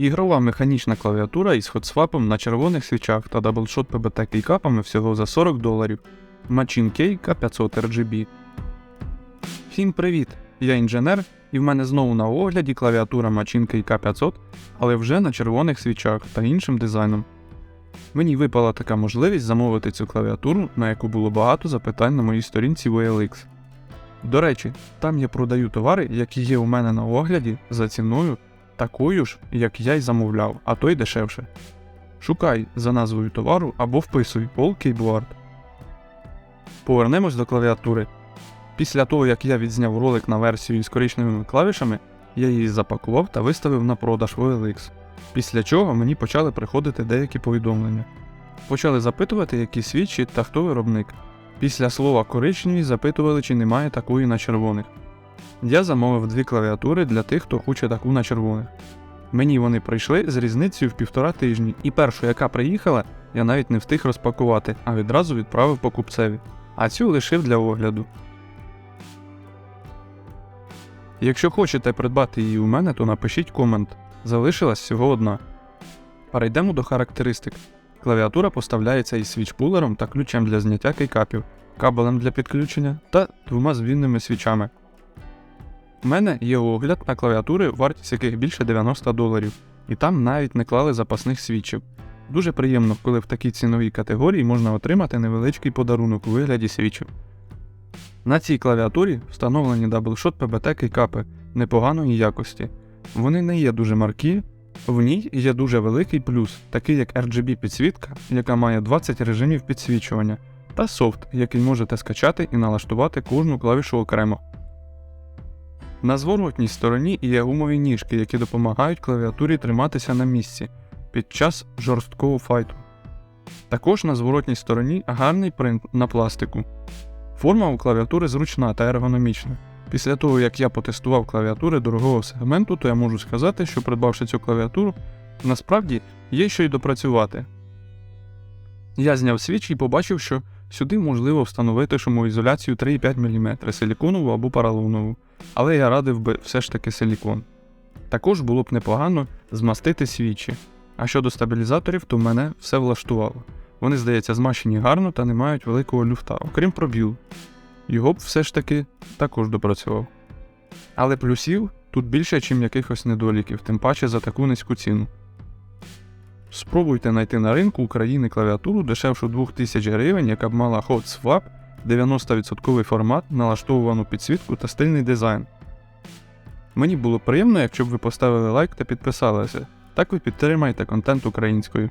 Ігрова механічна клавіатура із хотсвапом на червоних свічах та даблшот PBT кейкапами всього за 40 доларів. Machine K K500 RGB. Всім привіт! Я інженер, і в мене знову на огляді клавіатура Machine K500, але вже на червоних свічах та іншим дизайном. Мені випала така можливість замовити цю клавіатуру, на яку було багато запитань на моїй сторінці VLX. До речі, там я продаю товари, які є у мене на огляді за ціною такою ж, як я й замовляв, а то й дешевше. Шукай за назвою товару або вписуй All Keyboard. Повернемось до клавіатури. Після того, як я відзняв ролик на версію із коричневими клавішами, я її запакував та виставив на продаж в OLX. Після чого мені почали приходити деякі повідомлення. Почали запитувати, які свічі та хто виробник. Після слова коричневі запитували, чи немає такої на червоних. Я замовив дві клавіатури для тих, хто хоче таку на червоних. Мені вони прийшли з різницею в півтора тижні, і першу, яка приїхала, я навіть не встиг розпакувати, а відразу відправив покупцеві. А цю лишив для огляду. Якщо хочете придбати її у мене, то напишіть комент. Залишилась всього одна. Перейдемо до характеристик. Клавіатура поставляється із свічпулером та ключем для зняття кейкапів, кабелем для підключення та двома звінними свічами. У мене є огляд на клавіатури, вартість яких більше 90 доларів, і там навіть не клали запасних свічів. Дуже приємно, коли в такій ціновій категорії можна отримати невеличкий подарунок у вигляді свічів. На цій клавіатурі встановлені даблшот PBT кейкапи непоганої якості. Вони не є дуже маркі, в ній є дуже великий плюс, такий як RGB підсвітка, яка має 20 режимів підсвічування, та софт, який можете скачати і налаштувати кожну клавішу окремо. На зворотній стороні є гумові ніжки, які допомагають клавіатурі триматися на місці під час жорсткого файту. Також на зворотній стороні гарний принт на пластику. Форма у клавіатури зручна та ергономічна. Після того, як я потестував клавіатури дорогого сегменту, то я можу сказати, що придбавши цю клавіатуру, насправді є що й допрацювати. Я зняв свіч і побачив, що сюди можливо встановити шумоізоляцію 3,5 мм силіконову або поролонову, але я радив би все ж таки силікон. Також було б непогано змастити свічі. А щодо стабілізаторів, то мене все влаштувало. Вони, здається, змащені гарно та не мають великого люфта, окрім пробіл. Його б все ж таки також допрацював. Але плюсів тут більше, ніж якихось недоліків, тим паче за таку низьку ціну. Спробуйте знайти на ринку України клавіатуру дешевшу 2000 гривень, яка б мала Hot Swap, 90% формат, налаштовану підсвітку та стильний дизайн. Мені було приємно, якщо б ви поставили лайк та підписалися. Так ви підтримаєте контент українською.